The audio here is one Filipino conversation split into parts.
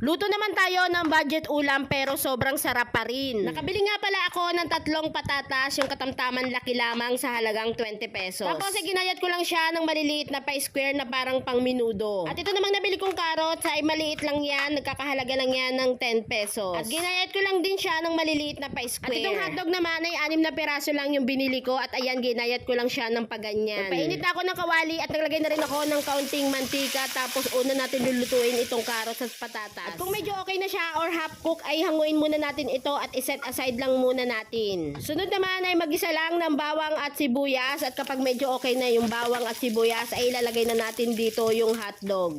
Luto naman tayo ng budget ulam pero sobrang sarap pa rin. Nakabili nga pala ako ng tatlong patatas, yung katamtaman laki lamang sa halagang 20 pesos. Tapos eh, ginayat ko lang siya ng maliliit na pa-square na parang pang minudo. At ito namang nabili kong carrots ay maliit lang yan, nagkakahalaga lang yan ng 10 pesos. At ginayat ko lang din siya ng maliliit na pa-square. At itong hotdog naman ay anim na piraso lang yung binili ko at ayan ginayat ko lang siya ng paganyan. Nagpainit ako ng kawali at naglagay na rin ako ng kaunting mantika tapos una natin lulutuin itong carrots at patatas. At kung medyo okay na siya or half cook ay hanguin muna natin ito at iset aside lang muna natin. Sunod naman ay magisa lang ng bawang at sibuyas at kapag medyo okay na yung bawang at sibuyas ay ilalagay na natin dito yung hotdog.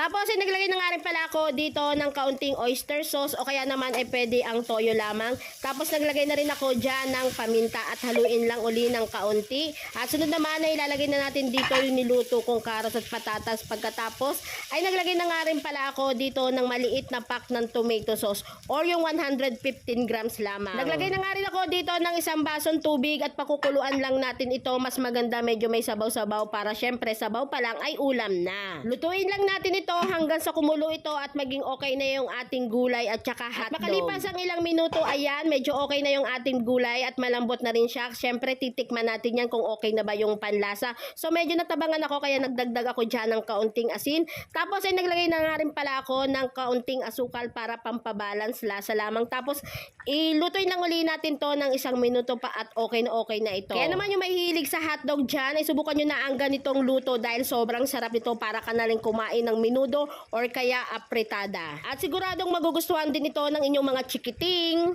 Tapos, ay naglagay na nga rin pala ako dito ng kaunting oyster sauce o kaya naman ay pwede ang toyo lamang. Tapos, naglagay na rin ako dyan ng paminta at haluin lang uli ng kaunti. At sunod naman ay ilalagay na natin dito yung niluto kong karos at patatas. Pagkatapos, ay naglagay na nga rin pala ako dito ng maliit na pack ng tomato sauce or yung 115 grams lamang. Naglagay na nga rin ako dito ng isang basong tubig at pakukuluan lang natin ito. Mas maganda medyo may sabaw-sabaw para syempre sabaw pa lang ay ulam na. Lutuin lang natin ito hanggang sa kumulo ito at maging okay na yung ating gulay at saka hotdog. At makalipas ang ilang minuto, ayan, medyo okay na yung ating gulay at malambot na rin siya. Siyempre, titikman natin yan kung okay na ba yung panlasa. So, medyo natabangan ako kaya nagdagdag ako dyan ng kaunting asin. Tapos, ay naglagay na nga rin pala ako ng kaunting asukal para pampabalance lasa lamang. Tapos, ilutoy lang uli natin to ng isang minuto pa at okay na okay na ito. Kaya naman yung mahilig sa hotdog dyan, ay subukan nyo na ang ganitong luto dahil sobrang sarap nito para ka na rin kumain ng minudo or kaya apritada. At siguradong magugustuhan din ito ng inyong mga chikiting.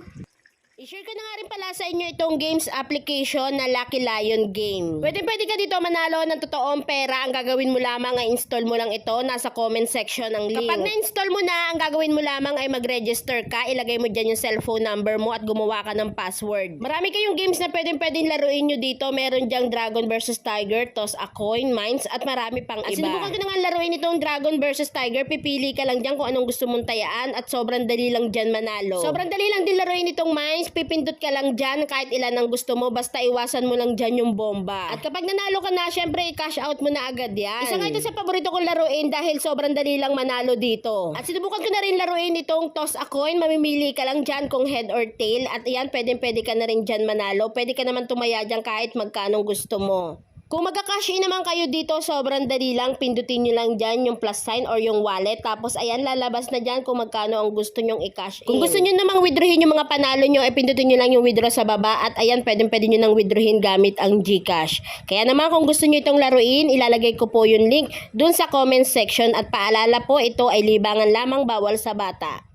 I-share ko na nga rin pala sa inyo itong games application na Lucky Lion Game. Pwede pwede ka dito manalo ng totoong pera. Ang gagawin mo lamang ay install mo lang ito. Nasa comment section ng link. Kapag na-install mo na, ang gagawin mo lamang ay mag-register ka. Ilagay mo dyan yung cellphone number mo at gumawa ka ng password. Marami kayong games na pwede pwedeng laruin nyo dito. Meron dyang Dragon vs. Tiger, Toss a Coin, Mines, at marami pang At iba. sinubukan ko na nga laruin itong Dragon vs. Tiger. Pipili ka lang dyan kung anong gusto mong tayaan at sobrang dali lang dyan manalo. Sobrang dali lang din laruin itong Mines. Pipindot ka lang dyan kahit ilan ang gusto mo. Basta iwasan mo lang dyan yung bomba. At kapag nanalo ka na, syempre i-cash out mo na agad yan. Isa nga ito sa paborito kong laruin dahil sobrang dali lang manalo dito. At sinubukan ko na rin laruin itong Toss a Coin. Mamimili ka lang dyan kung head or tail. At yan, pwede pwede ka na rin dyan manalo. Pwede ka naman tumaya dyan kahit magkano gusto mo. Kung magka-cash in naman kayo dito, sobrang dali lang. Pindutin nyo lang dyan yung plus sign or yung wallet. Tapos ayan, lalabas na dyan kung magkano ang gusto nyong i-cash in. Kung gusto nyo namang withdrawin yung mga panalo nyo, eh pindutin nyo lang yung withdraw sa baba. At ayan, pwede pwede nyo nang withdrawin gamit ang Gcash. Kaya naman kung gusto nyo itong laruin, ilalagay ko po yung link dun sa comment section. At paalala po, ito ay libangan lamang bawal sa bata.